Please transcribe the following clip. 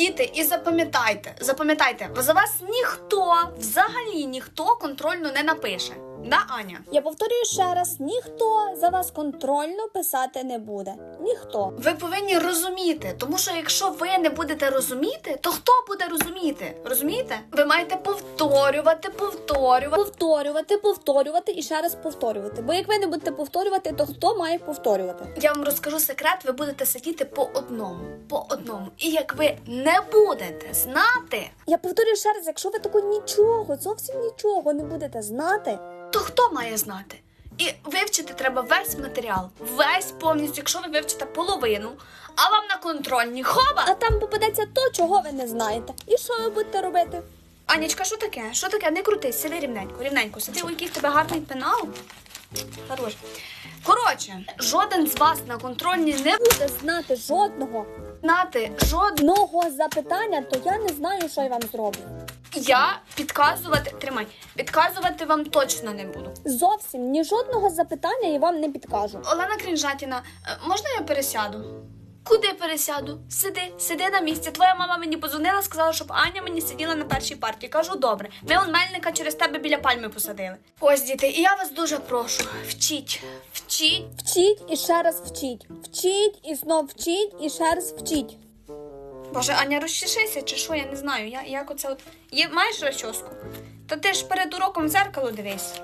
Діти, і запам'ятайте, запам'ятайте, за вас ніхто, взагалі ніхто контрольно не напише. Да, Аня? Я повторюю ще раз: ніхто за вас контрольно писати не буде. Ніхто. Ви повинні розуміти, тому що якщо ви не будете розуміти, то хто буде розуміти? Розумієте? Ви маєте повторювати, повторювати. Повторювати, повторювати і ще раз повторювати. Бо як ви не будете повторювати, то хто має повторювати? Я вам розкажу секрет, ви будете сидіти по одному, по одному. І як ви не будете знати, Я повторюю ще раз, якщо ви такого нічого, зовсім нічого не будете знати, то хто має знати? І вивчити треба весь матеріал, весь повністю, якщо ви вивчите половину, а вам на контрольні хоба. а там попадеться то, чого ви не знаєте. І що ви будете робити? Анічка, що таке? Що таке? Не крутись, сиди рівненько, рівненько. Сиди, у який в тебе гарний пенал. Хорош. Коротше, жоден з вас на контрольні не буде Буде знати жодного знати жодного. запитання, то я не знаю, що я вам зроблю. Я підказувати, тримай, підказувати вам точно не буду. Зовсім ні жодного запитання я вам не підкажу. Олена Крінжатіна, е, можна я пересяду? Куди пересяду? Сиди, сиди на місці. Твоя мама мені подзвонила, сказала, щоб Аня мені сиділа на першій парті. Кажу, добре. Ми он мельника через тебе біля пальми посадили. Ось, діти, і я вас дуже прошу. Вчіть, вчіть. Вчіть і ще раз вчіть. Вчіть і знов вчіть і ще раз вчіть. Боже, Аня, розчешися чи що, я не знаю. Я як оце от. Є, маєш розчоску? Та ти ж перед уроком в зеркало дивись.